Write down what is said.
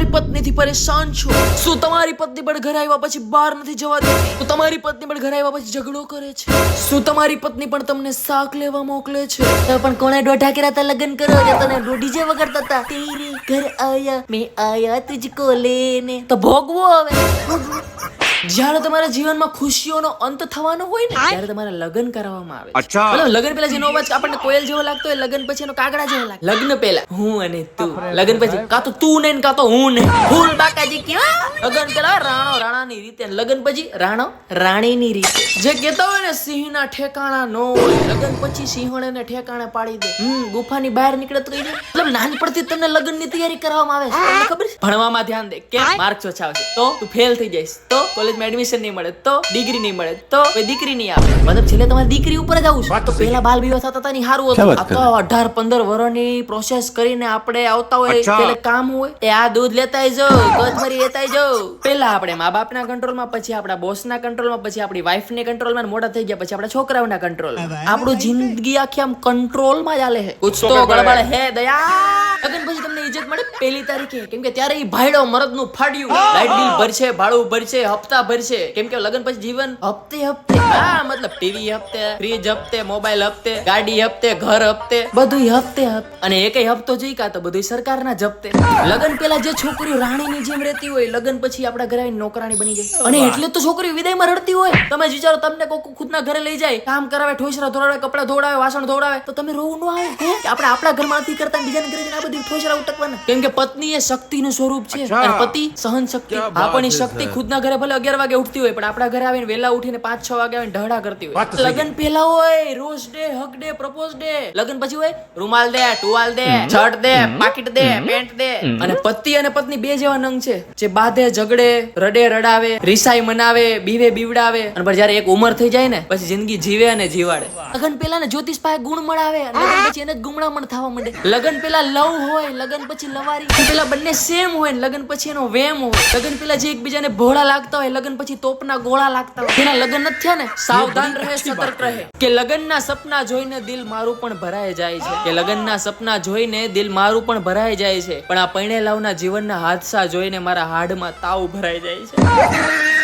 તમારી પત્નીથી પરેશાન છો? શું તમારી પત્ની પણ ઘરે આવ્યા પછી બહાર નથી જવા દેતી? તો તમારી પત્ની પણ ઘરે આવ્યા પછી ઝઘડો કરે છે? શું તમારી પત્ની પણ તમને શાક લેવા મોકલે છે? તો પણ કોણે દોઢા કર્યા હતા લગ્ન કરો કે તને ડીજે વગાડતા હતા. તેરે ઘર આયા, મેં આયા તુજકો લેને. તો ભોગવો હવે. જ્યારે તમારા જીવનમાં ખુશીઓનો અંત થવાનો હોય ને ત્યારે તમારે લગ્ન કરાવવામાં આવે અચ્છા. મતલબ લગ્ન પહેલા જેનો અવાજ આપણને કોયલ જેવો લાગતો હોય લગ્ન પછી એનો કાગડા જેવો લાગે લગ્ન પહેલા. હું અને તું. લગ્ન પછી કાં તો તું નહીં ને કાં તો હું નહીં ફૂલ બાકાજી કેવા લગ્ન પહેલા રાણો રાણાની રીતે લગ્ન પછી રાણો રાણીની રીતે. જે કહેતા હોય ને સિંહના ઠેકાણા નો હોય લગ્ન પછી સિંહણેને ઠેકાણે પાડી દે. હમ ગુફાની બહાર નીકળે તો કઈ દે મતલબ નાનપણથી તમને લગ્નની તૈયારી કરવામાં આવે છે. તમને ખબર છે? ભણવામાં ધ્યાન દે. કે માર્ક્સ ઓછા આવશે. તો તું ફેલ થઈ જઈશ. તો કોલેજમાં એડમિશન નહીં મળે તો ડિગ્રી નહીં મળે તો દીકરી નહીં આવે મતલબ છેલ્લે તમારે દીકરી ઉપર જ આવું છે. તો પહેલા બાલ વિવાહ થતા હતા ની સારું હતું. આ તો અઢાર પંદર વર્ષની પ્રોસેસ કરીને આપણે આવતા હોય. પેલે કામ હોય એ આ દૂધ લેતા જાઓ કોથમરી લેતા જો પેલા આપણે મા બાપના કંટ્રોલમાં પછી આપણા બોસના કંટ્રોલમાં પછી આપણી વાઈફની કંટ્રોલમાં મોટા થઈ ગયા પછી આપણા છોકરાઓના કંટ્રોલ આપણું જિંદગી આખી આમ કંટ્રોલમાં ચાલે છે. કુછ તો ગડબડ હે દયા. અગર પછી તમને ઇજ્જત મળે? પહેલી તારીખે. કેમ કે ત્યારે એ ભાઈડો મરદનું ફાડ્યું. લાઇટ બિલ ભરશે ભાડું ભરશે હપ્તા ભરશે. કેમ કે લગન પછી જીવન હપ્તે હપ્તે. હા મતલબ ટીવી હપ્તે ફ્રીજ હપ્તે મોબાઈલ હપ્તે ગાડી હપ્તે ઘર હપ્તે. બધું હપ્તે હપ્તે. અને એકય હપ્તો જોઈ કા તો બધું સરકારના જપ્તે લગન પેલા જે છોકરીઓ રાણીની જેમ રહેતી હોય લગન પછી આપણા ઘરે નોકરાણી બની જાય. અને એટલે તો છોકરી વિદાયમાં રડતી હોય. તમે વિચારો તમને કોઈ ખુદના ઘરે લઈ જાય કામ કરાવે ઠોસરા ધોડાવે કપડા ધોડાવે વાસણ ધોડાવે તો તમે રોવું ન આવે? આપણે આપણા ઘરમાં નથી કરતા બીજાના ઘરે આ બધી ઠોસરા ઉટકવાના કેમ કે પત્ની એ શક્તિનું સ્વરૂપ છે. અને પતિ સહન શક્તિ. આપણી પણ શક્તિ ખુદના ઘરે ભલે અગિયાર વાગે ઉઠતી હોય પણ આપણા ઘરે આવીને વેલા ઉઠીને પાંચ છ વાગે આવીને ઢળા કરતી હોય. લગન પહેલા હોય rose day hug day propose day. લગન પછી હોય રૂમાલ દે ટુવાલ દે શર્ટ દે પાકીટ દે પેન્ટ દે. અને પતિ અને પત્ની બે જેવા નંગ છે જે બાધે ઝઘડે રડે રડાવે રિસાઈ મનાવે બીવે બીવડાવે. અને પણ જયારે એક ઉંમર થઈ જાય ને પછી જિંદગી જીવે અને જીવાડે. લગન પહેલા ને જ્યોતિષ પાસે ગુણ મળાવે અને પછી એને જ ગુમણામણ થવા માંડે. લગન પહેલા લવ હોય લગન પછી લવારી. પેલા બંને સેમ હોય ને લગન પછી એનો વેમ હોય. લગન પેલા જે એકબીજાને ભોળા લાગતા હોય લગન પછી તોપના ગોળા લાગતા હોય. એના લગન નથી થયા ને સાવધાન રહે સતર્ક રહે. કે લગનના સપના જોઈને દિલ મારું પણ ભરાઈ જાય છે. કે લગનના સપના જોઈને દિલ મારું પણ ભરાઈ જાય છે. પણ આ પૈણેલાવના જીવનના હાદસા જોઈને મારા હાડમાં તાવ ભરાઈ જાય છે.